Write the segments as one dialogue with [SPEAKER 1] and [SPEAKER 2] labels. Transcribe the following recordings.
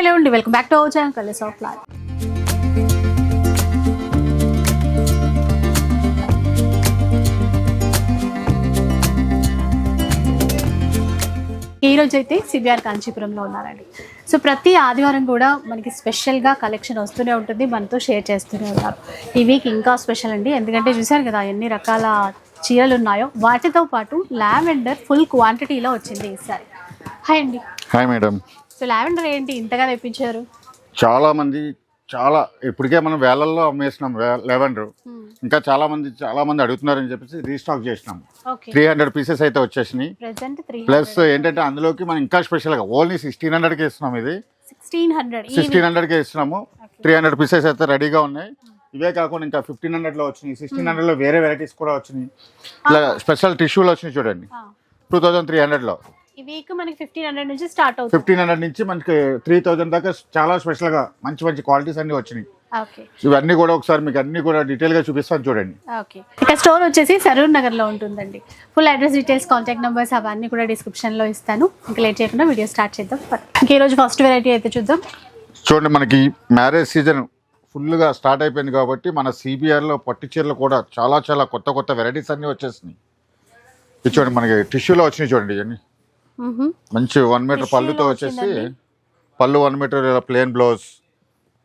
[SPEAKER 1] Hello అండి welcome back to our channel Colours of Life ఈ రోజు అయితే సిబిఆర్ కాంచీపురంలో ఉన్నారండి. సో ప్రతి ఆదివారం కూడా మనకి స్పెషల్గా కలెక్షన్ వస్తూనే ఉంటుంది మనతో షేర్ చేస్తూనే ఉన్నారు ఈ వీక్ ఇంకా స్పెషల్ అండి. ఎందుకంటే చూశారు కదా ఎన్ని రకాల చీరలు ఉన్నాయో వాటితో పాటు లావెండర్ ఫుల్ క్వాంటిటీలో వచ్చింది ఈసారి హాయ్ అండి.
[SPEAKER 2] హాయ్ మేడం
[SPEAKER 1] సో లావెండర్ ఏంటి ఇంతగా తెప్పించారు?
[SPEAKER 2] చాలా మంది చాలా ఇప్పటికే మనం వేలల్లో అమ్మేసినాం లెవెండర్. ఇంకా చాలా మంది చాలా మంది అడుగుతున్నారని చెప్పేసి రీస్టాక్ చేసినాం. త్రీ హండ్రెడ్ పీసెస్ అయితే వచ్చేసినాయి. ప్లస్ ఏంటంటే అందులోకి మనం ఇంకా స్పెషల్గా ఓన్లీ సిక్స్టీన్ హండ్రెడ్కి ఇస్తున్నాం ఇది.
[SPEAKER 1] Sixteen hundred.
[SPEAKER 2] సిక్స్టీన్ హండ్రెడ్కి ఇస్తున్నాము. త్రీ హండ్రెడ్ పీసెస్ అయితే రెడీగా ఉన్నాయి. ఇవే కాకుండా ఇంకా ఫిఫ్టీన్ హండ్రెడ్లో వచ్చినాయి. సిక్స్టీన్ హండ్రెడ్లో వేరే వెరైటీస్ కూడా వచ్చినాయి. ఇలా స్పెషల్ టిష్యూలు వచ్చినాయి చూడండి. టూ థౌజండ్ త్రీ హండ్రెడ్లో.
[SPEAKER 1] ఈ వీక్ మనకి ఫిఫ్టీన్ హండ్రెడ్ నుంచి స్టార్ట్ అవుతుంది.
[SPEAKER 2] ఫిఫ్టీన్ హండ్రెడ్ నుంచి మనకి త్రీ థౌజండ్ దాకా చాలా స్పెషల్గా మంచి మంచి క్వాలిటీస్ అన్నీ వచ్చినాయి. ఇవన్నీ కూడా ఒకసారి మీకు అన్ని కూడా డీటెయిల్గా చూపిస్తాను చూడండి.
[SPEAKER 1] ఓకే ఇక స్టోర్ వచ్చేసి సరూర్ నగర్లో ఉంటుందండి. Full address details contact numbers అవన్నీ కూడా డిస్క్రిప్షన్లో ఇస్తాను. ఇంకా లేట్ చేయకుండా వీడియో స్టార్ట్ చేద్దాం. ఇంక ఈ రోజు ఫస్ట్ వెరైటీ అయితే చూద్దాం.
[SPEAKER 2] చూడండి మనకి మ్యారేజ్ సీజన్ ఫుల్గా స్టార్ట్ అయిపోయింది కాబట్టి మన సిబిఆర్లో పట్టు చీరలు కూడా చాలా చాలా కొత్త కొత్త వెరైటీస్ అన్నీ వచ్చేసినాయి. చూడండి మనకి టిష్యూలో వచ్చినాయి చూడండి ఇవన్నీ. మంచి వన్ మీటర్ పళ్ళుతో వచ్చేసి. పళ్ళు వన్ మీటర్ ప్లేన్ బ్లౌజ్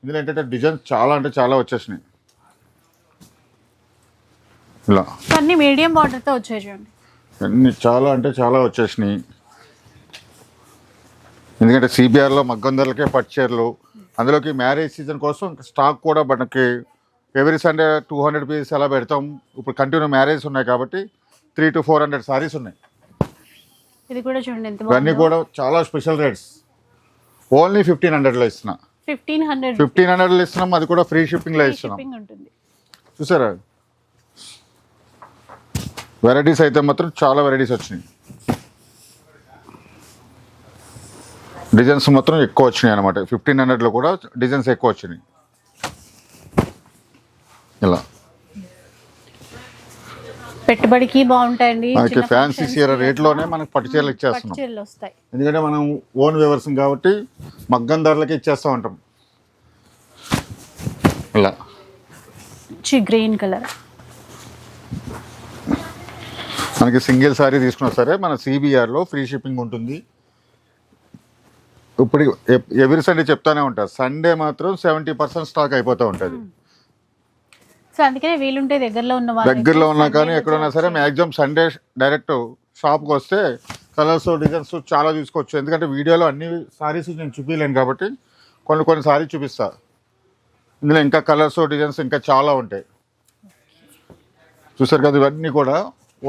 [SPEAKER 2] ఇందులో ఏంటంటే డిజైన్స్ చాలా అంటే చాలా వచ్చేసినాయి. ఇలా.
[SPEAKER 1] అన్ని మీడియం బార్డర్తో వచ్చాయి చూడండి.
[SPEAKER 2] అన్ని చాలా అంటే చాలా వచ్చేసినాయి. ఎందుకంటే సిబిఆర్లో మగ్గం ధరలకే పట్టుచీరలు అందులోకి మ్యారేజ్ సీజన్ కోసం స్టాక్ కూడా మనకి every Sunday two hundred pieces అలా పెడతాం. ఇప్పుడు కంటిన్యూ మ్యారేజ్ ఉన్నాయి కాబట్టి three to four hundred saris ఉన్నాయి.
[SPEAKER 1] ఇది కూడా చూడండి ఎంత
[SPEAKER 2] ఇవన్నీ కూడా చాలా స్పెషల్ రేట్స్. ఓన్లీ ఫిఫ్టీన్ హండ్రెడ్లో ఇస్తున్నా.
[SPEAKER 1] ఫిఫ్టీన్ హండ్రెడ్
[SPEAKER 2] ఫిఫ్టీన్ హండ్రెడ్లో ఇస్తున్నాం అది కూడా ఫ్రీ షిప్పింగ్లో ఇస్తున్నాం.
[SPEAKER 1] ఉంటుంది.
[SPEAKER 2] చూసారా? వెరైటీస్ అయితే మాత్రం చాలా వెరైటీస్ వచ్చినాయి. డిజైన్స్ మాత్రం ఎక్కువ వచ్చినాయి అనమాట ఫిఫ్టీన్ హండ్రెడ్లో కూడా డిజైన్స్ ఎక్కువ వచ్చినాయి.
[SPEAKER 1] పెట్టుబడికి బాగుంటాయండి
[SPEAKER 2] మనకి ఫ్యాన్సీ చీర రేట్లోనే మనకి పట్టు చీరలు
[SPEAKER 1] పట్టు
[SPEAKER 2] ఇచ్చేస్తున్నాం.
[SPEAKER 1] చీరలు వస్తాయి.
[SPEAKER 2] ఎందుకంటే మనం ఓన్ వ్యవసాయం కాబట్టి మగ్గం ధరలకి ఇచ్చేస్తూ ఉంటాం. ఇలా.
[SPEAKER 1] గ్రీన్ కలర్
[SPEAKER 2] మనకి సింగిల్ సారీ తీసుకున్నా సరే మన సిబిఆర్లో ఫ్రీ షిప్పింగ్ ఉంటుంది. ఇప్పుడు ఎవ్రీ సండే చెప్తానే ఉంటారు సండే మాత్రం సెవెంటీ పర్సెంట్ స్టాక్ అయిపోతూ ఉంటుంది.
[SPEAKER 1] సో అందుకనే వీలుంటే దగ్గరలో ఉన్న
[SPEAKER 2] దగ్గరలో ఉన్నా కానీ ఎక్కడున్నా సరే మ్యాక్సిమం సండే డైరెక్ట్ షాప్కి వస్తే కలర్స్ డిజైన్స్ చాలా చూసుకోవచ్చు. ఎందుకంటే వీడియోలో అన్ని సారీస్ నేను చూపించలేను కాబట్టి కొన్ని కొన్ని సారీస్ చూపిస్తా. ఇందులో ఇంకా కలర్స్ డిజైన్స్ ఇంకా చాలా ఉంటాయి. చూసారు కదా ఇవన్నీ కూడా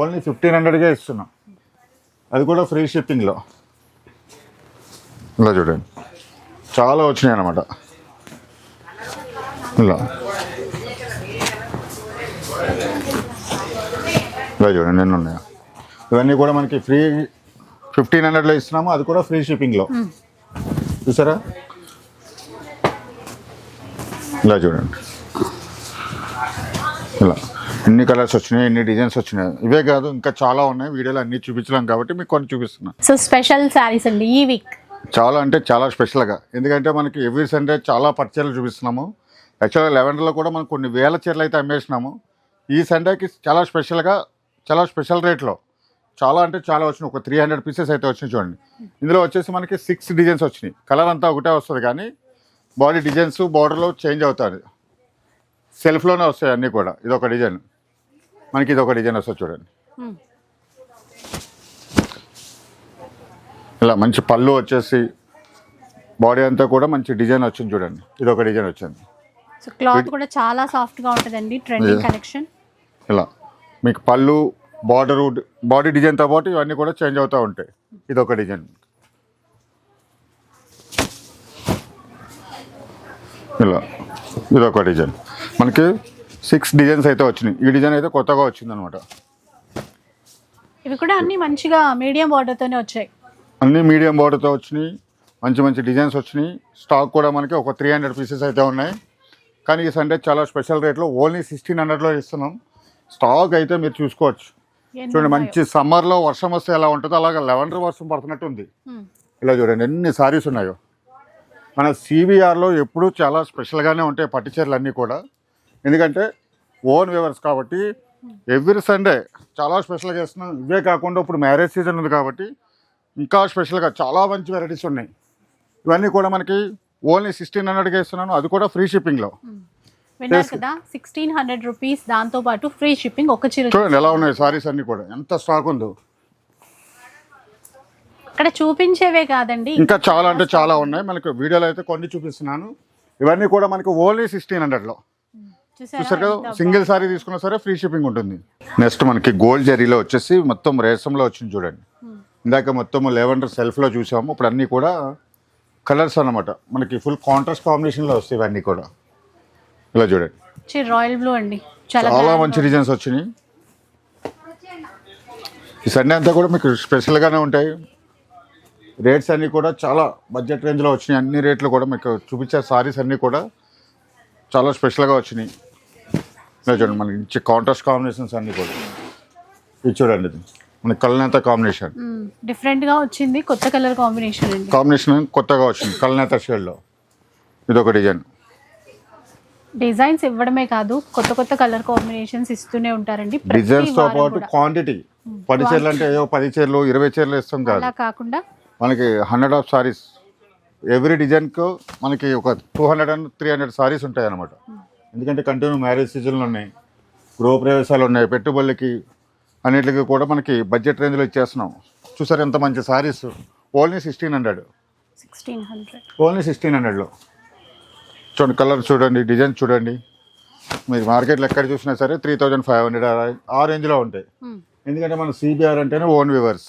[SPEAKER 2] ఓన్లీ ఫిఫ్టీన్ హండ్రెడ్గా ఇస్తున్నాం. అది కూడా ఫ్రీ షిప్పింగ్లో ఇలా చూడండి. చాలా వచ్చినాయి అన్నమాట. ఇలా. ఇలా చూడండి ఎన్ని ఉన్నాయో? ఇవన్నీ కూడా మనకి ఫ్రీ ఫిఫ్టీన్ హండ్రెడ్లో ఇస్తున్నాము అది కూడా ఫ్రీ షిప్పింగ్లో. చూసారా? ఇలా చూడండి. ఇలా. ఎన్ని కలర్స్ వచ్చినాయి ఎన్ని డిజైన్స్ వచ్చినాయి? ఇవే కాదు ఇంకా చాలా ఉన్నాయి వీడియోలో అన్ని చూపించలేం కాబట్టి మీకు కొన్ని చూపిస్తున్నాను
[SPEAKER 1] సో స్పెషల్ శారీస్ అండి ఈ వీక్.
[SPEAKER 2] చాలా అంటే చాలా స్పెషల్గా. ఎందుకంటే మనకి ఎవ్రీ సండే చాలా పర్చీలు చూపిస్తున్నాము. యాక్చువల్గా లెవెండర్లో కూడా మనం కొన్ని వేల చీరలు అయితే అమ్మేసినాము. ఈ సండేకి చాలా స్పెషల్గా చాలా స్పెషల్ రేట్లో. చాలా అంటే చాలా వచ్చినాయి. ఒక త్రీ హండ్రెడ్ పీసెస్ అయితే వచ్చినాయి చూడండి. ఇందులో వచ్చేసి మనకి సిక్స్ డిజైన్స్ వచ్చినాయి. కలర్ అంతా ఒకటే వస్తుంది కానీ బాడీ డిజైన్స్ బార్డర్లో చేంజ్ అవుతుంది. సెల్ఫ్లోనే వస్తాయి అన్నీ కూడా. ఇది ఒక డిజైన్ మనకి ఇది ఒక డిజైన్ వస్తుంది చూడండి. ఇలా మంచి పళ్ళు వచ్చేసి బాడీ అంతా కూడా మంచి డిజైన్ వచ్చింది చూడండి. ఇది ఒక డిజైన్ వచ్చింది.
[SPEAKER 1] క్లాత్ కూడా చాలా సాఫ్ట్గా ఉంటుందండి. ట్రెండింగ్. కలెక్షన్
[SPEAKER 2] ఇలా. మీకు పళ్ళు బార్డర్ బాడీ డిజైన్తో పాటు ఇవన్నీ కూడా చేంజ్ అవుతూ ఉంటాయి. ఇది ఒక డిజైన్. ఇలా ఇది ఒక డిజైన్. మనకి సిక్స్ డిజైన్స్ అయితే వచ్చినాయి. ఈ డిజైన్ అయితే కొత్తగా వచ్చింది అనమాట
[SPEAKER 1] ఇవి కూడా అన్ని మంచిగా మీడియం బార్డర్ తోనే వచ్చాయి.
[SPEAKER 2] అన్ని మీడియం బార్డర్తో వచ్చినాయి. మంచి మంచి డిజైన్స్ వచ్చినాయి. స్టాక్ కూడా మనకి ఒక త్రీ హండ్రెడ్ పీసెస్ అయితే ఉన్నాయి. కానీ ఈ సండే చాలా స్పెషల్ రేట్లో ఓన్లీ సిక్స్టీన్ హండ్రెడ్లో ఇస్తున్నాం. స్టాక్ అయితే మీరు చూసుకోవచ్చు. చూడండి. మంచి సమ్మర్లో వర్షం వస్తే ఎలా ఉంటుందో అలాగే లెవెండర్ వర్షం పడుతున్నట్టు ఉంది. ఇలా చూడండి ఎన్ని సారీస్ ఉన్నాయో. మన సిబిఆర్లో ఎప్పుడూ చాలా స్పెషల్గానే ఉంటాయి పట్టు చీరలు అన్నీ కూడా. ఎందుకంటే ఓన్ వ్యూవర్స్ కాబట్టి ఎవ్రీ సండే చాలా స్పెషల్గా వేస్తున్నాం ఇవే కాకుండా ఇప్పుడు మ్యారేజ్ సీజన్ ఉంది కాబట్టి ఇంకా స్పెషల్గా చాలా మంచి వెరైటీస్ ఉన్నాయి. ఇవన్నీ కూడా మనకి ఓన్లీ సిక్స్టీన్ హండ్రెడ్గా ఇస్తున్నాను. అది కూడా ఫ్రీ షిప్పింగ్లో.
[SPEAKER 1] విన్నారు కదా సిక్స్టీన్ హండ్రెడ్ రూపీస్ దాంతో పాటు ఫ్రీ షిప్పింగ్ ఒక చీర
[SPEAKER 2] చూడండి ఎలా ఉన్నాయి సారీస్ అన్నీ కూడా. ఎంత స్టాక్ ఉందో.
[SPEAKER 1] ఇక్కడ చూపించేవే కాదండి.
[SPEAKER 2] ఇంకా చాలా అంటే చాలా ఉన్నాయి. మనకి వీడియోలో అయితే కొన్ని చూపిస్తున్నాను. ఇవన్నీ కూడా మనకి ఓన్లీ సిక్స్టీన్ హండ్రెడ్లో చూసారు కదా? సింగిల్ సారీ తీసుకున్నా సరే ఫ్రీ షిప్పింగ్ ఉంటుంది. నెక్స్ట్ మనకి గోల్డ్ జరీలో వచ్చేసి మొత్తం రేసంలో వచ్చింది చూడండి. ఇందాక మొత్తం లెవెండర్ సెల్ఫ్లో చూసాము. ఇప్పుడు అన్నీ కూడా కలర్స్ అన్నమాట. మనకి ఫుల్ కాంట్రాస్ట్ కాంబినేషన్లో వస్తాయి ఇవన్నీ కూడా. ఇలా చూడండి.
[SPEAKER 1] రాయల్ బ్లూ అండి. చాలా
[SPEAKER 2] మంచి డిజైన్స్ వచ్చినాయి. ఈ సండే అంతా కూడా మీకు స్పెషల్గానే ఉంటాయి. రేట్స్ అన్నీ కూడా చాలా బడ్జెట్ రేంజ్లో వచ్చినాయి. అన్ని రేట్లు కూడా మీకు చూపించే సారీస్ అన్నీ కూడా చాలా స్పెషల్గా వచ్చినాయి. ఇలా చూడండి మనకి ఇచ్చే కాంట్రాస్ట్ కాంబినేషన్స్ అన్నీ కూడా. ఇది చూడండి ఇది. మన కల్నేత కాంబినేషన్
[SPEAKER 1] మ్మ్. డిఫరెంట్గా వచ్చింది కొత్త కలర్ కాంబినేషన్
[SPEAKER 2] కాంబినేషన్ కొత్తగా వచ్చింది కల్నేత షేడ్లో ఇది ఒక డిజైన్.
[SPEAKER 1] డిజైన్స్ ఇవ్వడమే కాదు కొత్త కొత్త కలర్ కాంబినేషన్స్ ఇస్తూనే ఉంటారండి. ప్రతి
[SPEAKER 2] డిజైన్స్తో
[SPEAKER 1] వారం
[SPEAKER 2] పాటు. క్వాంటిటీ పది చీరలు అంటే ఏవో పది చీరలు ఇరవై చీరలు ఇస్తాం కాదు.
[SPEAKER 1] అలా కాకుండా
[SPEAKER 2] మనకి హండ్రెడ్ ఆఫ్ సారీస్ ఎవ్రీ డిజైన్కు మనకి ఒక two hundred and three hundred saris ఉంటాయి అన్నమాట ఎందుకంటే కంటిన్యూ మ్యారేజ్ సీజన్లు ఉన్నాయి గృహ ప్రవేశాలు ఉన్నాయి పెట్టుబడులకి అన్నిటికి కూడా మనకి బడ్జెట్ రేంజ్లో ఇచ్చేస్తున్నాం. చూసారు ఎంత మంచి saris only sixteen hundred
[SPEAKER 1] sixteen hundred
[SPEAKER 2] only sixteen హండ్రెడ్లో చూడండి కలర్ చూడండి డిజైన్ చూడండి. మీరు మార్కెట్లో ఎక్కడ చూసినా సరే త్రీ థౌజండ్ ఫైవ్ హండ్రెడ్ ఆ రేంజ్లో ఉంటాయి. ఎందుకంటే మన సిబిఆర్ అంటేనే ఓన్ వివర్స్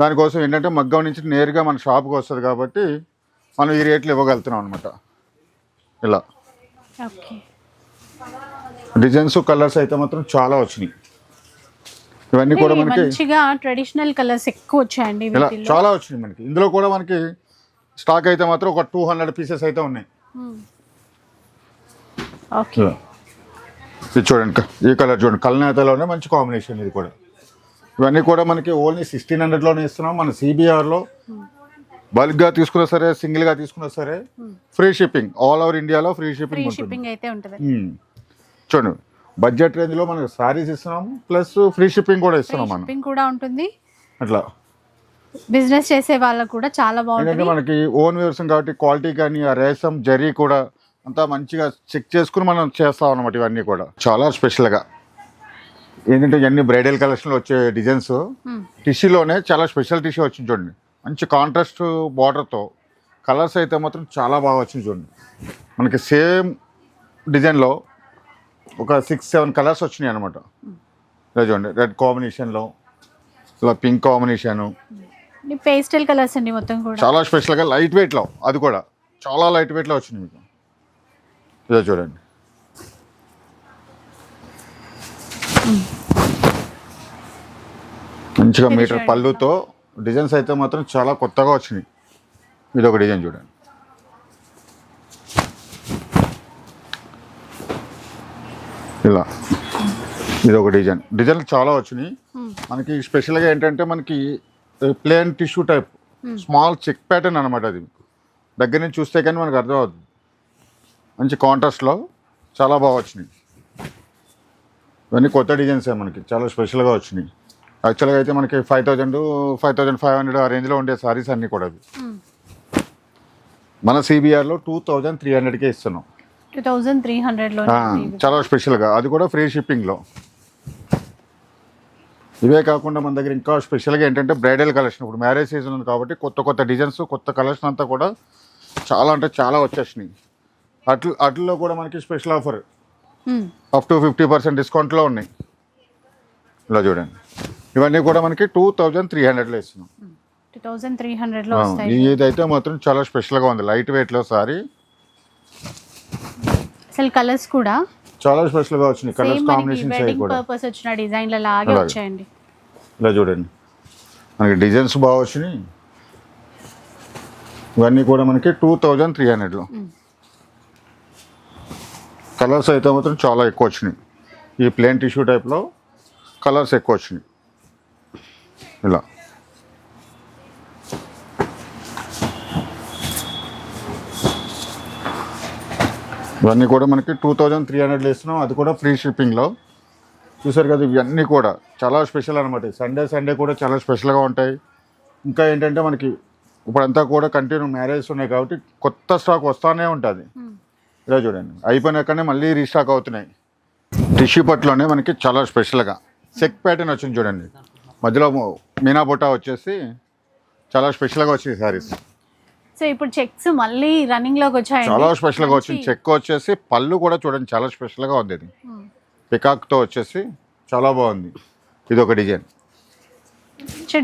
[SPEAKER 2] దానికోసం ఏంటంటే మగ్గం నుంచి నేరుగా మన షాప్కి వస్తుంది కాబట్టి మనం ఈ రేట్లు ఇవ్వగలుగుతున్నాం అనమాట ఇలా. డిజైన్స్ కలర్స్ అయితే మాత్రం చాలా వచ్చినాయి. ఇవన్నీ కూడా మనకి
[SPEAKER 1] ట్రెడిషనల్ కలర్స్ ఎక్కువ వచ్చాయండి
[SPEAKER 2] ఇలా చాలా వచ్చినాయి మనకి. ఇందులో కూడా మనకి స్టాక్ అయితే మాత్రం ఒక టూ హండ్రెడ్ పీసెస్ అయితే ఉన్నాయి.
[SPEAKER 1] ఓకే
[SPEAKER 2] ఇలా. ఇది చూడండి ఈ కలర్ చూడండి. కల్నేతలోనే మంచి కాంబినేషన్ ఇది కూడా. ఇవన్నీ కూడా మనకి ఓన్లీ సిక్స్టీన్ హండ్రెడ్లోనే ఇస్తున్నాం. మన సిబిఆర్లో బల్క్గా తీసుకున్నా సరే సింగిల్గా తీసుకున్నా సరే ఫ్రీ షిప్పింగ్. ఆల్ ఓవర్ ఇండియాలో ఫ్రీ షిప్పింగ్ ఉంటుంది. మ్మ్. చూడండి బడ్జెట్ రేంజ్లో మనకి సారీస్ ఇస్తున్నాము ప్లస్ ఫ్రీ షిప్పింగ్ కూడా ఇస్తున్నాం మనం.
[SPEAKER 1] కూడా ఉంటుంది.
[SPEAKER 2] అట్లా.
[SPEAKER 1] బిజినెస్ చేసే వాళ్ళకు కూడా చాలా
[SPEAKER 2] ఎందుకంటే
[SPEAKER 1] బాగుంటుంది
[SPEAKER 2] మనకి ఓన్ వ్యవసాయం కాబట్టి క్వాలిటీ కానీ ఆ రేసం జరీ కూడా అంతా మంచిగా చెక్ చేసుకుని మనం చేస్తాం అనమాట ఇవన్నీ కూడా. చాలా స్పెషల్గా ఏంటంటే ఇవన్నీ బ్రైడల్ కలెక్షన్లో వచ్చే డిజైన్స్. టిష్యూలోనే చాలా స్పెషల్ టిష్యూ వచ్చింది చూడండి. మంచి కాంట్రాస్ట్ బార్డర్తో కలర్స్ అయితే మాత్రం చాలా బాగా వచ్చింది చూడండి. మనకి సేమ్ డిజైన్లో ఒక సిక్స్ సెవెన్ కలర్స్ వచ్చినాయి అనమాట చూడండి. రెడ్ కాంబినేషన్లో ఇలా పింక్ కాంబినేషను
[SPEAKER 1] పేస్టల్ కలర్స్ అండి మొత్తం కూడా.
[SPEAKER 2] చాలా స్పెషల్గా లైట్ వెయిట్లో అది కూడా. చాలా లైట్ వెయిట్లో వచ్చింది మీకు. ఇదో చూడండి. మంచిగా మీటర్. పళ్ళుతో డిజైన్స్ అయితే మాత్రం చాలా కొత్తగా వచ్చినాయి ఇది ఒక డిజైన్ చూడండి. ఇలా. ఇది ఒక డిజైన్ డిజైన్ చాలా వచ్చినాయి. మనకి స్పెషల్గా ఏంటంటే మనకి plain tissue type small check pattern అనమాట అది. దగ్గర నుంచి చూస్తే కానీ మనకు అర్థం అవుతుంది మంచి కాంట్రాస్ట్లో చాలా బాగా వచ్చినాయి. ఇవన్నీ కొత్త డిజైన్సే మనకి. చాలా స్పెషల్గా వచ్చినాయి. యాక్చువల్గా అయితే మనకి five thousand five thousand five hundred ఆ రేంజ్లో ఉండే సారీస్ అన్నీ కూడా అవి.
[SPEAKER 1] మ్మ్.
[SPEAKER 2] మన సిబిఆర్లో టూ థౌజండ్ త్రీ హండ్రెడ్కే ఇస్తున్నాం.
[SPEAKER 1] టూ థౌజండ్ త్రీ హండ్రెడ్లో
[SPEAKER 2] ఆ, చాలా స్పెషల్గా అది కూడా ఫ్రీ షిప్పింగ్లో ఇవే కాకుండా మన దగ్గర ఇంకా స్పెషల్గా ఏంటంటే బ్రైడల్ కలెక్షన్ ఇప్పుడు మ్యారేజ్ సీజన్ ఉంది కాబట్టి కొత్త కొత్త డిజైన్స్ కొత్త కలెక్షన్ అంతా కూడా చాలా అంటే చాలా వచ్చేసినాయి. అట్లు అట్లలో కూడా మనకి special offer up to fifty percent డిస్కౌంట్లో ఉన్నాయి. ఇలా చూడండి. ఇవన్నీ కూడా మనకి టూ థౌజండ్ త్రీ హండ్రెడ్లో ఇస్తున్నాం. ఆ,
[SPEAKER 1] వస్తాయి.
[SPEAKER 2] ఇదైతే మాత్రం చాలా స్పెషల్గా ఉంది. లైట్ వెయిట్లో సారీ.
[SPEAKER 1] అసలు కలర్స్ కూడా
[SPEAKER 2] చాలా స్పెషల్గా వచ్చినాయి.
[SPEAKER 1] సేమ్
[SPEAKER 2] కలర్స్ కాంబినేషన్స్ అవి కూడా.
[SPEAKER 1] పర్పస్ వచ్చిన డిజైన్ల లాగే. వచ్చాయండి.
[SPEAKER 2] ఇలా చూడండి. మనకి డిజైన్స్ బాగా వచ్చినాయి. ఇవన్నీ కూడా మనకి టూ థౌజండ్ త్రీ హండ్రెడ్లో కలర్స్ అయితే మాత్రం చాలా ఎక్కువ వచ్చినాయి. ఈ ప్లేన్ టిష్యూ టైప్లో కలర్స్ ఎక్కువ వచ్చినాయి. ఇలా. ఇవన్నీ కూడా మనకి టూ థౌజండ్ త్రీ హండ్రెడ్లో ఇస్తున్నాం. అది కూడా ఫ్రీ షిప్పింగ్లో చూసారు కదా ఇవన్నీ కూడా చాలా స్పెషల్ అనమాట సండే సండే కూడా చాలా స్పెషల్గా ఉంటాయి. ఇంకా ఏంటంటే మనకి ఇప్పుడంతా కూడా కంటిన్యూ మ్యారేజెస్ ఉన్నాయి కాబట్టి కొత్త స్టాక్ వస్తానే ఉంటుంది. ఇలా చూడండి. అయిపోయినాకనే మళ్ళీ రీస్టాక్ అవుతున్నాయి. టిష్యూ పట్టులోనే మనకి చాలా స్పెషల్గా సెక్ ప్యాటర్న్ వచ్చింది చూడండి. మధ్యలో మీనా బుట్ట వచ్చేసి చాలా స్పెషల్గా వచ్చింది సారీస్
[SPEAKER 1] సో ఇప్పుడు చెక్స్ మళ్ళీ రన్నింగ్లోకి వచ్చాయండి.
[SPEAKER 2] చాలా స్పెషల్గా వచ్చింది. చెక్ వచ్చేసి పళ్ళు కూడా చూడండి చాలా స్పెషల్గా ఉంది ఇది.
[SPEAKER 1] Hmm.
[SPEAKER 2] పికాక్తో వచ్చేసి చాలా బాగుంది. ఇది ఒక డిజైన్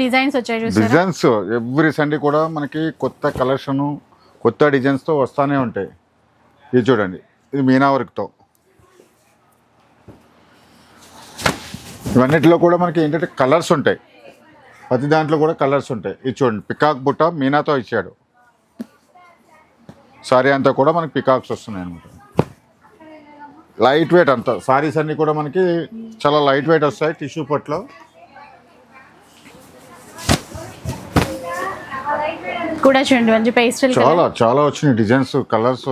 [SPEAKER 1] డిజైన్స్ వచ్చాయి
[SPEAKER 2] డిజైన్స్ ఎవ్రీ సండే కూడా మనకి కొత్త కలెక్షన్ కొత్త డిజైన్స్తో వస్తూనే ఉంటాయి. ఇది చూడండి ఇది మీనా వర్క్తో. ఇవన్నిటిలో కూడా మనకి ఏంటంటే కలర్స్ ఉంటాయి. ప్రతి దాంట్లో కూడా కలర్స్ ఉంటాయి. ఇది చూడండి పికాక్ బుట్ట మీనాతో ఇచ్చాడు. సారీ అంతా కూడా మనకి పికాక్స్ వస్తున్నాయి అనమాట లైట్ వెయిట్ అంతా సారీస్ అన్నీ కూడా మనకి చాలా లైట్ వెయిట్ వస్తాయి టిష్యూ పట్లో
[SPEAKER 1] కూడా చూడండి మంచి పేస్టల్
[SPEAKER 2] చాలా చాలా వచ్చినాయి డిజైన్స్ కలర్స్.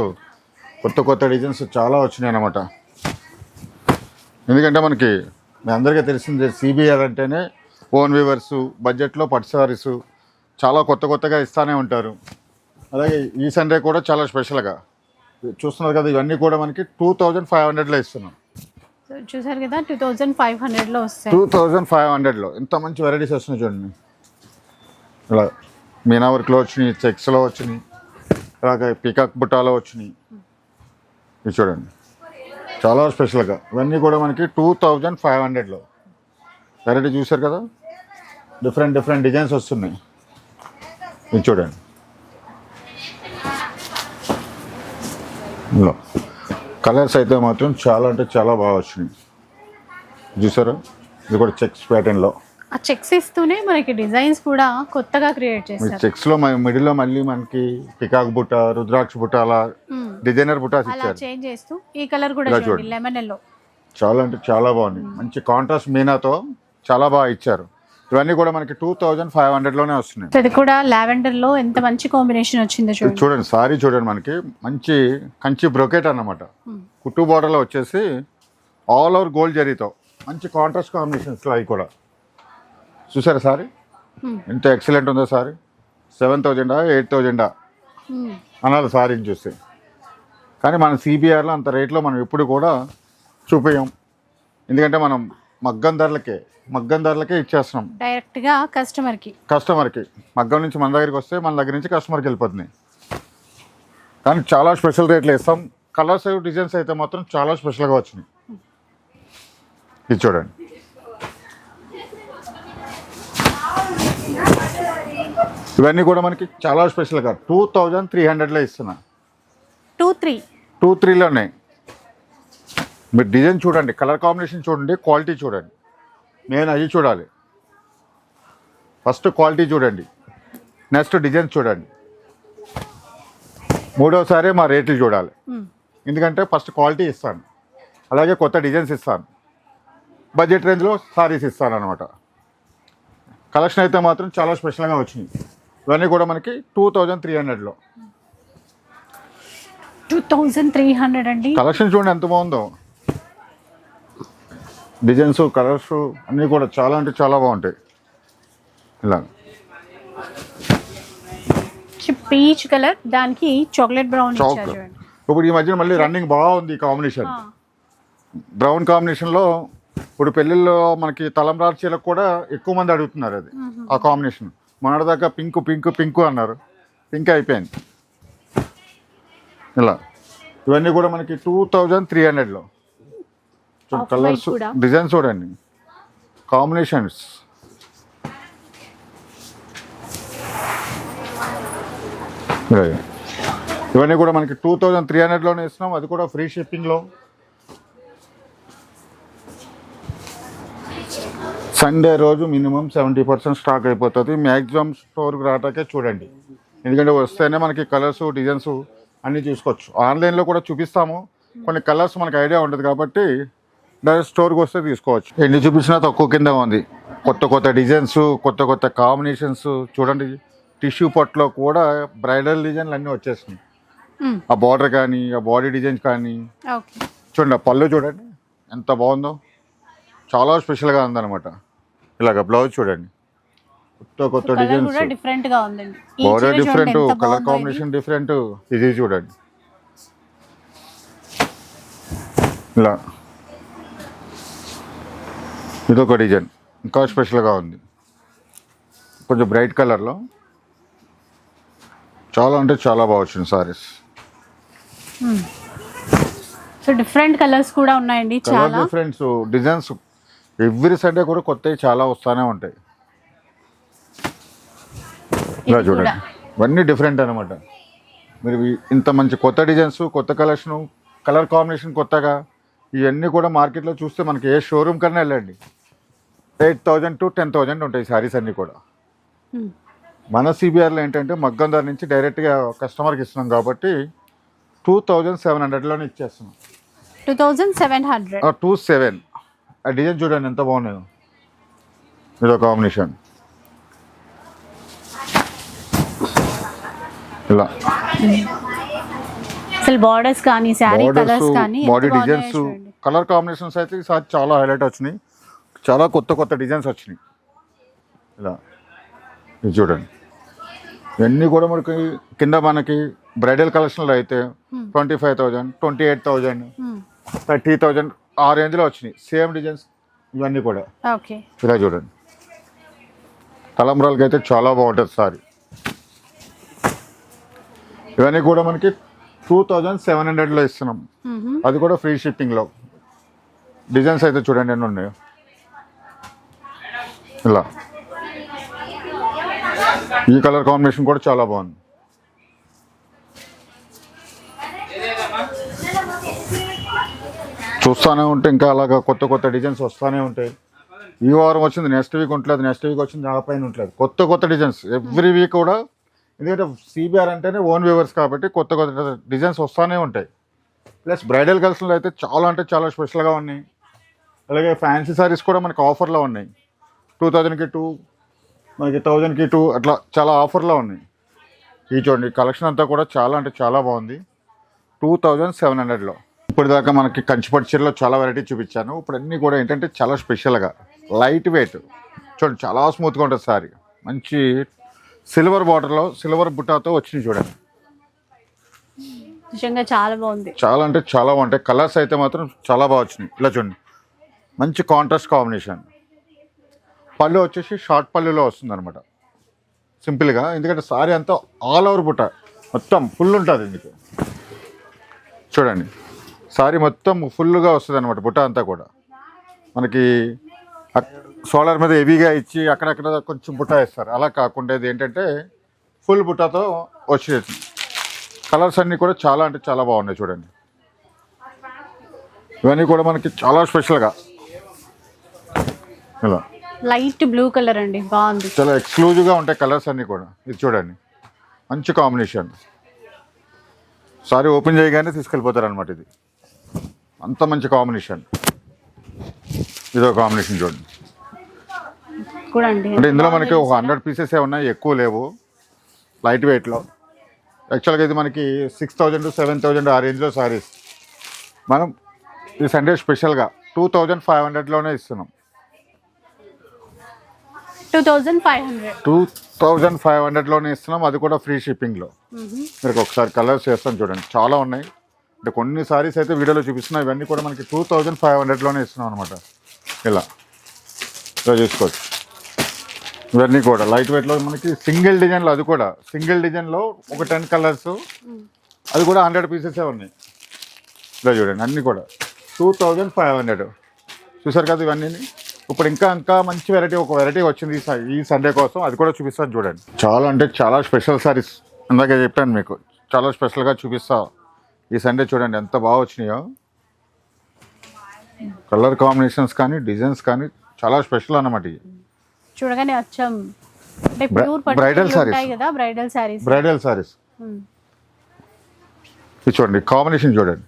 [SPEAKER 2] కొత్త కొత్త డిజైన్స్ చాలా వచ్చినాయి అనమాట ఎందుకంటే మనకి మీ అందరికీ తెలిసిందే సిబిఆర్ అంటేనే ఓన్ వివర్స్ బడ్జెట్లో పట్టు సారీస్ చాలా కొత్త కొత్తగా ఇస్తానే ఉంటారు. అలాగే ఈ సండే కూడా చాలా స్పెషల్గా చూస్తున్నారు కదా ఇవన్నీ కూడా మనకి టూ థౌజండ్ ఫైవ్ హండ్రెడ్లో ఇస్తున్నాం.
[SPEAKER 1] చూసారు కదా టూ థౌజండ్ ఫైవ్ హండ్రెడ్లో వస్తాయి.
[SPEAKER 2] టూ థౌజండ్ ఫైవ్ హండ్రెడ్లో ఇంత మంచి వెరైటీస్ వస్తున్నాయి చూడండి. ఇలా మీనా వర్క్లో వచ్చినాయి చెక్స్లో వచ్చినాయి అలాగే పికాక్ బుట్టాలో వచ్చినాయి. ఇది చూడండి. చాలా స్పెషల్గా ఇవన్నీ కూడా మనకి టూ థౌజండ్ ఫైవ్ హండ్రెడ్లో వెరైటీ చూసారు కదా? డిఫరెంట్ డిఫరెంట్ డిజైన్స్ వస్తున్నాయి. ఇది చూడండి. ఇందులో కలర్స్ అయితే మాత్రం చాలా అంటే చాలా బాగా వచ్చినాయి. చూసారా? ఇది కూడా చెక్స్ ప్యాటర్న్లో
[SPEAKER 1] ఆ చెక్స్ ఇస్తూనే మనకి డిజైన్స్ కూడా కొత్తగా క్రియేట్ చేస్తారు
[SPEAKER 2] చెక్స్లో మిడిల్లో మళ్ళీ మనకి పికాక్ బుట్ట రుద్రాక్ష బుట్ట అలా. డిజైనర్ బుట్టాస్
[SPEAKER 1] అలా
[SPEAKER 2] ఇచ్చారు.
[SPEAKER 1] చేంజ్ చేస్తూ ఈ కలర్ కూడా చూడండి. లెమన్ ఎల్లో
[SPEAKER 2] చాలా అంటే చాలా బాగుంది. మంచి కాంట్రాస్ట్ మీనాతో చాలా బాగా ఇచ్చారు. ఇవన్నీ కూడా మనకి టూ థౌజండ్ ఫైవ్ హండ్రెడ్లోనే వస్తున్నాయి.
[SPEAKER 1] ఇది కూడా లావెండర్లో ఎంత మంచి కాంబినేషన్ వచ్చిందో చూడండి.
[SPEAKER 2] చూడండి సారీ చూడండి మనకి. మంచి కంచి బ్రొకెట్ అన్నమాట.
[SPEAKER 1] Hmm.
[SPEAKER 2] కుట్టు బోర్డర్లో వచ్చేసి ఆల్ ఓవర్ గోల్డ్ జరీతో. మంచి కాంట్రాస్ట్ కాంబినేషన్స్లో అవి కూడా. చూసారా సారీ. ఎంత ఎక్సలెంట్ ఉందో సారీ. సెవెన్ థౌజండా ఎయిట్ థౌజండా. అనాలి సారీని చూస్తే. కానీ మన సిబిఆర్లో అంత రేట్లో మనం ఎప్పుడు కూడా చూపించాం ఎందుకంటే మనం మగ్గం ధరలకే మగ్గం ధరలకే ఇచ్చేస్తున్నాం.
[SPEAKER 1] డైరెక్ట్గా కస్టమర్కి
[SPEAKER 2] కస్టమర్కి. మగ్గం నుంచి మన దగ్గరికి వస్తే మన దగ్గర నుంచి కస్టమర్కి వెళ్ళిపోతున్నాయి కానీ చాలా స్పెషల్ రేట్లు ఇస్తాం కలర్స్ డిజైన్స్ అయితే మాత్రం చాలా స్పెషల్గా వచ్చినాయి. ఇది చూడండి. ఇవన్నీ కూడా మనకి చాలా స్పెషల్గా. టూ థౌజండ్ త్రీ హండ్రెడ్లో ఇస్తున్నా.
[SPEAKER 1] Two three.
[SPEAKER 2] టూ త్రీలోనే మీరు డిజైన్ చూడండి కలర్ కాంబినేషన్ చూడండి క్వాలిటీ చూడండి. నేను అది చూడాలి. ఫస్ట్ క్వాలిటీ చూడండి నెక్స్ట్ డిజైన్ చూడండి. మూడోసారి మా రేట్లు చూడాలి. ఎందుకంటే ఫస్ట్ క్వాలిటీ ఇస్తాను. అలాగే కొత్త డిజైన్స్ ఇస్తాను. బడ్జెట్ రేంజ్లో సారీస్ ఇస్తాను అనమాట కలెక్షన్ అయితే మాత్రం చాలా స్పెషల్గా వచ్చినాయి ఇవన్నీ కూడా మనకి టూ థౌజండ్ త్రీ హండ్రెడ్లో.
[SPEAKER 1] టూ థౌజండ్ త్రీ హండ్రెడ్ అండి.
[SPEAKER 2] కలెక్షన్ చూడండి ఎంత బాగుందో. డిజైన్స్ కలర్స్ అన్నీ కూడా చాలా అంటే చాలా బాగుంటాయి. ఇలా.
[SPEAKER 1] పీచ్ కలర్ దానికి చాక్లెట్ బ్రౌన్
[SPEAKER 2] చౌక్ ఇప్పుడు ఈ మధ్యన మళ్ళీ రన్నింగ్ బాగుంది ఈ కాంబినేషన్ బ్రౌన్ కాంబినేషన్లో ఇప్పుడు పెళ్ళిళ్ళలో మనకి తలంబ్రాల చీలకు కూడా ఎక్కువ మంది అడుగుతున్నారు అది. ఆ కాంబినేషన్ మొన్నటిదాకా పింక్ పింక్ పింక్ అన్నారు. పింక్ అయిపోయింది. ఇలా. ఇవన్నీ కూడా మనకి టూ థౌజండ్ త్రీ హండ్రెడ్లో కలర్స్. డిజైన్స్ చూడండి. కాంబినేషన్స్ ఇవన్నీ కూడా మనకి టూ థౌజండ్ త్రీ హండ్రెడ్లోనే ఇస్తున్నాం అది కూడా ఫ్రీ షిప్పింగ్లో సండే రోజు మినిమం సెవెంటీ పర్సెంట్ స్టాక్ అయిపోతుంది. మ్యాక్సిమం స్టోర్కి రావటాకే చూడండి. ఎందుకంటే వస్తేనే మనకి కలర్స్ డిజైన్స్ అన్నీ చూసుకోవచ్చు. ఆన్లైన్లో కూడా చూపిస్తాము. కొన్ని కలర్స్ మనకి ఐడియా ఉంటుంది కాబట్టి డైరెక్ట్ స్టోర్కి వస్తే తీసుకోవచ్చు. ఎన్ని చూపించినా తక్కువ కింద ఉంది. కొత్త కొత్త డిజైన్స్ కొత్త కొత్త కాంబినేషన్స్ చూడండి. టిష్యూ పట్లో కూడా బ్రైడల్ డిజైన్లు అన్నీ వచ్చేసినాయి. ఆ బార్డర్ కానీ ఆ బాడీ డిజైన్స్ కానీ.
[SPEAKER 1] ఓకే.
[SPEAKER 2] చూడండి ఆ పళ్ళు చూడండి ఎంత బాగుందో. చాలా స్పెషల్గా ఉందన్నమాట. ఇలాగ బ్లౌజ్ చూడండి. కొత్త కొత్త డిజైన్స్.
[SPEAKER 1] కూడా డిఫరెంట్గా ఉందండి. ఈ
[SPEAKER 2] border different colour. Combination different ఇది చూడండి. ఇలా. ఇదొక డిజైన్. ఇంకా స్పెషల్గా ఉంది. కొంచెం బ్రైట్ కలర్లో. చాలా అంటే చాలా బాగా వచ్చింది సారీస్.
[SPEAKER 1] సో డిఫరెంట్ కలర్స్ కూడా ఉన్నాయండి చాలా.
[SPEAKER 2] డిఫరెన్స్ డిజైన్స్ ఎవ్రీ సండే కూడా కొత్తవి చాలా వస్తూనే ఉంటాయి. ఇలా చూడండి. ఇవన్నీ డిఫరెంట్ అనమాట మీరు ఇంత మంచి కొత్త డిజైన్స్ కొత్త కలెక్షన్ కలర్ కాంబినేషన్ కొత్తగా ఇవన్నీ కూడా మార్కెట్లో చూస్తే మనకి ఏ షోరూమ్ కన్నా వెళ్ళండి. Eight thousand to ten thousand ఉంటాయి సారీస్ అన్నీ కూడా. మన సిబిఆర్లో ఏంటంటే మగ్గం ధర నుంచి డైరెక్ట్గా కస్టమర్కి ఇస్తున్నాం కాబట్టి టూ థౌజండ్ సెవెన్ హండ్రెడ్లోనే ఇచ్చేస్తున్నాం.
[SPEAKER 1] Two thousand seven hundred.
[SPEAKER 2] Two seven. ఆ డిజైన్ చూడండి ఎంత బాగున్నాయో. ఇదో కాంబినేషన్. ఇలా.
[SPEAKER 1] అసలు బార్డర్స్ కానీ శారీ
[SPEAKER 2] బార్డర్స్
[SPEAKER 1] కలర్స్ కానీ ఎంత
[SPEAKER 2] బాడీ డిజైన్స్. కలర్ కాంబినేషన్స్ అయితే ఈసారి చాలా హైలైట్ వచ్చినాయి. చాలా కొత్త కొత్త డిజైన్స్ వచ్చినాయి. ఇలా. ఇది చూడండి. ఇవన్నీ కూడా మనకి కింద మనకి బ్రైడల్ కలెక్షన్లో అయితే twenty five thousand twenty eight thousand
[SPEAKER 1] Hmm.
[SPEAKER 2] Thirty thousand ఆ రేంజ్లో వచ్చినాయి. సేమ్ డిజైన్స్ ఇవన్నీ కూడా.
[SPEAKER 1] ఓకే.
[SPEAKER 2] ఇలా చూడండి. తలంబ్రాలకి అయితే చాలా బాగుంటుంది సారీ. ఇవన్నీ కూడా మనకి టూ థౌజండ్ సెవెన్ హండ్రెడ్లో ఇస్తున్నాం.
[SPEAKER 1] మ్మ్.
[SPEAKER 2] అది కూడా ఫ్రీ షిప్పింగ్లో. డిజైన్స్ అయితే చూడండి ఎన్ని ఉన్నాయో. ఇలా. ఈ కలర్ కాంబినేషన్ కూడా చాలా బాగుంది. చూస్తూనే ఉంటే ఇంకా అలాగా కొత్త కొత్త డిజైన్స్ వస్తూనే ఉంటాయి. ఈ వారం వచ్చింది నెక్స్ట్ వీక్ ఉంటుంది నెక్స్ట్ వీక్ వచ్చింది ఆ పైన ఉంటుంది కొత్త కొత్త డిజైన్స్ ఎవ్రీ వీక్ కూడా ఎందుకంటే సిబిఆర్ అంటేనే ఓన్ వ్యూవర్స్ కాబట్టి కొత్త కొత్త డిజైన్స్ వస్తూనే ఉంటాయి. ప్లస్ బ్రైడల్ కలెక్షన్లో అయితే చాలా అంటే చాలా స్పెషల్గా ఉన్నాయి. అలాగే ఫ్యాన్సీ సారీస్ కూడా మనకి ఆఫర్లో ఉన్నాయి. టూ థౌజండ్కి టూ మనకి థౌజండ్కి టూ అట్లా చాలా ఆఫర్లో ఉన్నాయి. ఈ చూడండి కలెక్షన్ అంతా కూడా చాలా అంటే చాలా బాగుంది. టూ థౌజండ్ సెవెన్ హండ్రెడ్లో. ఇప్పుడు దాకా మనకి కంచిపట్టు చీరలో చాలా వెరైటీ చూపించాను. ఇప్పుడు అన్నీ కూడా ఏంటంటే చాలా స్పెషల్గా లైట్ వెయిట్ చూడండి చాలా స్మూత్గా ఉంటుంది సారీ. మంచి సిల్వర్ బార్డర్లో సిల్వర్ బుట్టాతో వచ్చినాయి చూడండి.
[SPEAKER 1] నిజంగా చాలా బాగుంది.
[SPEAKER 2] చాలా అంటే చాలా బాగుంటాయి. కలర్స్ అయితే మాత్రం చాలా బాగా వచ్చినాయి. ఇలా చూడండి. మంచి కాంట్రాస్ట్ కాంబినేషన్ పళ్ళు వచ్చేసి షార్ట్ పళ్ళులో వస్తుంది అనమాట సింపుల్గా. ఎందుకంటే సారీ అంతా ఆల్ ఓవర్ బుట్ట. మొత్తం ఫుల్ ఉంటుంది ఇందుకు చూడండి. సారీ మొత్తం ఫుల్గా వస్తుంది అనమాట బుట్ట అంతా కూడా. మనకి సోలార్ మీద హెవీగా ఇచ్చి అక్కడక్కడ కొంచెం బుట్ట వేస్తారు. అలా కాకుండా ఇది ఏంటంటే ఫుల్ బుట్టతో వచ్చేసి కలర్స్ అన్నీ కూడా చాలా అంటే చాలా బాగున్నాయి చూడండి. ఇవన్నీ కూడా మనకి చాలా స్పెషల్గా. ఇలా.
[SPEAKER 1] లైట్ బ్లూ కలర్ అండి బాగుంది.
[SPEAKER 2] చాలా ఎక్స్క్లూజివ్గా ఉంటాయి కలర్స్ అన్నీ కూడా. ఇది చూడండి. మంచి కాంబినేషన్. సారీ ఓపెన్ చేయగానే తీసుకెళ్ళిపోతారు అనమాట ఇది. అంత మంచి కాంబినేషన్. ఇదో కాంబినేషన్ చూడండి. అంటే ఇందులో మనకి ఒక హండ్రెడ్ పీసెస్ ఉన్నాయి? ఎక్కువ లేవు. లైట్ వెయిట్లో. యాక్చువల్గా ఇది మనకి six thousand to seven thousand ఆ రేంజ్లో సారీస్. మనం ఈ సండే స్పెషల్గా టూ థౌజండ్ ఫైవ్ హండ్రెడ్లోనే ఇస్తున్నాం.
[SPEAKER 1] Two thousand five hundred
[SPEAKER 2] two thousand five హండ్రెడ్లోనే ఇస్తున్నాం. అది కూడా ఫ్రీ షిప్పింగ్లో. మీరు ఒకసారి కలర్స్ చేస్తాను చూడండి. చాలా ఉన్నాయి. అంటే కొన్ని సారీస్ అయితే వీడియోలో చూపిస్తున్నాయి ఇవన్నీ కూడా మనకి టూ థౌజండ్ ఫైవ్ హండ్రెడ్లోనే ఇస్తున్నాం అనమాట ఇలా. ఇలా చూసుకోవచ్చు. ఇవన్నీ కూడా. లైట్ వెయిట్లో మనకి సింగిల్ డిజైన్లో అది కూడా. సింగిల్ డిజైన్లో ఒక టెన్ కలర్స్ అది కూడా హండ్రెడ్ పీసెసే ఉన్నాయి. ఇలా చూడండి. అన్నీ కూడా. టూ థౌజండ్ ఫైవ్ హండ్రెడ్ చూసారు కదా ఇవన్నీ ఇప్పుడు ఇంకా ఇంకా మంచి వెరైటీ ఒక వెరైటీ వచ్చింది ఈ సండే కోసం. అది కూడా చూపిస్తాను చూడండి. చాలా అంటే చాలా స్పెషల్ సారీస్ ఇందాక చెప్పాను మీకు. చాలా స్పెషల్గా చూపిస్తా. ఈ సండే చూడండి ఎంత బాగా వచ్చినాయో. కలర్ కాంబినేషన్స్ కానీ డిజైన్స్ కానీ చాలా స్పెషల్ అన్నమాట ఇవి.
[SPEAKER 1] చూడగానే వచ్చాం. ఉంటాయి కదా బ్రైడల్ శారీస్
[SPEAKER 2] బ్రైడల్ సారీస్ చూడండి కాంబినేషన్ చూడండి.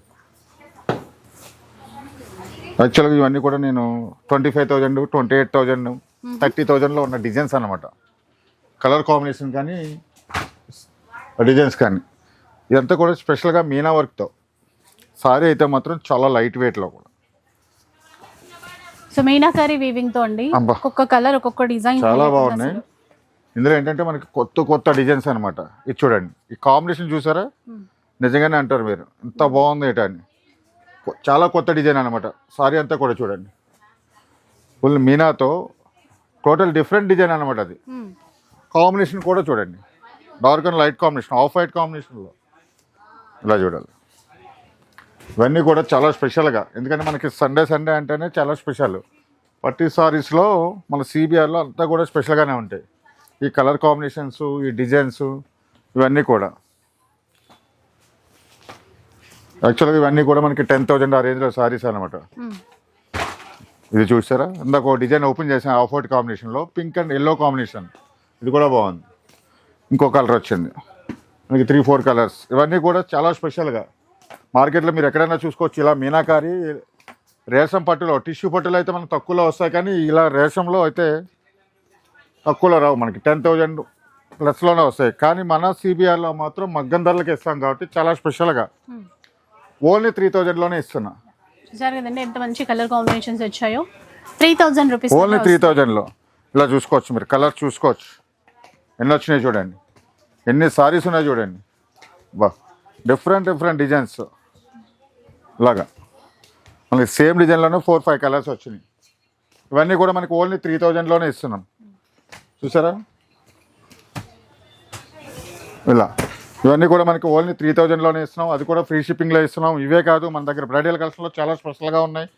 [SPEAKER 2] యాక్చువల్గా ఇవన్నీ కూడా నేను twenty five thousand twenty eight thousand thirty థౌజండ్లో ఉన్న డిజైన్స్ అనమాట కలర్ కాంబినేషన్ కానీ డిజైన్స్ కానీ. ఇదంతా కూడా స్పెషల్గా మీనా వర్క్తో సారీ అయితే మాత్రం చాలా లైట్ వెయిట్లో కూడా.
[SPEAKER 1] సో మీనాకారి వీవింగ్తో అండి.
[SPEAKER 2] అబ్బా.
[SPEAKER 1] ఒక్కొక్క కలర్ ఒక్కొక్క డిజైన్
[SPEAKER 2] చాలా బాగున్నాయి. ఇందులో ఏంటంటే మనకి కొత్త కొత్త డిజైన్స్ అనమాట ఇది చూడండి. ఈ కాంబినేషన్ చూసారా? నిజంగానే అంటారు మీరు. ఎంత బాగుంది ఏటా అని. చాలా కొత్త డిజైన్ అనమాట సారీ అంతా కూడా చూడండి. ఫుల్ మీనాతో టోటల్ డిఫరెంట్ డిజైన్ అనమాట అది. కాంబినేషన్ కూడా చూడండి. Dark and light combination off white కాంబినేషన్లో. ఇలా చూడాలి. ఇవన్నీ కూడా చాలా స్పెషల్గా. ఎందుకంటే మనకి సండే సండే అంటేనే చాలా స్పెషల్. పట్టి సారీస్లో మన సిబిఆర్లో అంతా కూడా స్పెషల్గానే ఉంటాయి. ఈ కలర్ కాంబినేషన్స్ ఈ డిజైన్స్ ఇవన్నీ కూడా. యాక్చువల్గా ఇవన్నీ కూడా మనకి టెన్ థౌజండ్ ఆ రేంజ్లో సారీస్ అనమాట ఇది చూసారా? ఇందాక డిజైన్ ఓపెన్ చేసాను ఆఫ్ వైట్ కాంబినేషన్లో పింక్ అండ్ ఎల్లో కాంబినేషన్ ఇది కూడా బాగుంది. ఇంకో కలర్ వచ్చింది. మనకి త్రీ ఫోర్ కలర్స్ ఇవన్నీ కూడా చాలా స్పెషల్గా మార్కెట్లో మీరు ఎక్కడైనా చూసుకోవచ్చు ఇలా మీనాకారి రేషం పట్టులో టిష్యూ పట్టులో అయితే మనకు తక్కువలో వస్తాయి కానీ ఇలా రేషంలో అయితే తక్కువలో రావు. మనకి టెన్ థౌజండ్ ప్లస్లోనే వస్తాయి. కానీ మన సిబిఆర్లో మాత్రం మగ్గం ధరలకు ఇస్తాం కాబట్టి చాలా స్పెషల్గా ఓన్లీ త్రీ థౌజండ్లోనే ఇస్తున్నా.
[SPEAKER 1] చూసారు కదండి ఎంత మంచి కలర్ కాంబినేషన్స్ వచ్చాయో. Three thousand rupees
[SPEAKER 2] only three థౌజండ్లో ఇలా చూసుకోవచ్చు మీరు. కలర్ చూసుకోవచ్చు. ఎన్ని వచ్చినాయి చూడండి. ఎన్ని సారీస్ ఉన్నాయి చూడండి. బా. Different different designs. ఇలాగా. మనకి సేమ్ డిజైన్లోనే ఫోర్ ఫైవ్ కలర్స్ వచ్చినాయి. ఇవన్నీ కూడా మనకి ఓన్లీ త్రీ థౌజండ్లోనే ఇస్తున్నాం. చూసారా? ఇలా. ఇవన్నీ కూడా మనకి ఓన్లీ త్రీ థౌజండ్లోనే ఇస్తున్నాం. అది కూడా ఫ్రీ షిప్పింగ్లో ఇస్తున్నాం. ఇవే కాదు మన దగ్గర బ్రైడల్ కలెక్షన్లో చాలా స్పెషల్గా ఉన్నాయి.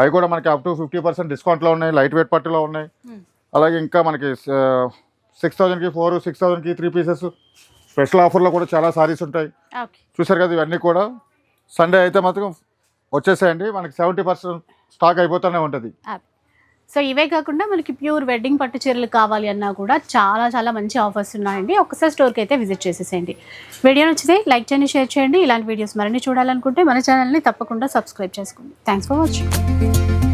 [SPEAKER 2] అవి కూడా మనకి అప్ టు ఫిఫ్టీ పర్సెంట్ డిస్కౌంట్లో ఉన్నాయి లైట్ వెయిట్ పట్టులో ఉన్నాయి. అలాగే ఇంకా మనకి సిక్స్ థౌజండ్కి ఫోర్ సిక్స్ థౌజండ్కి త్రీ పీసెస్ స్పెషల్ ఆఫర్లో కూడా చాలా సారీస్ ఉంటాయి. చూసారు కదా ఇవన్నీ కూడా? సండే అయితే మాత్రం వచ్చేసాయండి. మనకి సెవెంటీ పర్సెంట్ స్టాక్ అయిపోతూనే ఉంటుంది.
[SPEAKER 1] సో ఇవే కాకుండా మనకి ప్యూర్ వెడ్డింగ్ పట్టు చీరలు కావాలి అన్నా కూడా చాలా చాలా మంచి ఆఫర్స్ ఉన్నాయండి. ఒకసారి స్టోర్కి అయితే విజిట్ చేసేసేయండి. వీడియో నచ్చితే లైక్ చేయండి షేర్ చేయండి. ఇలాంటి వీడియోస్ మరిన్ని చూడాలనుకుంటే మన ఛానల్ని తప్పకుండా సబ్స్క్రైబ్ చేసుకోండి. Thanks for watching.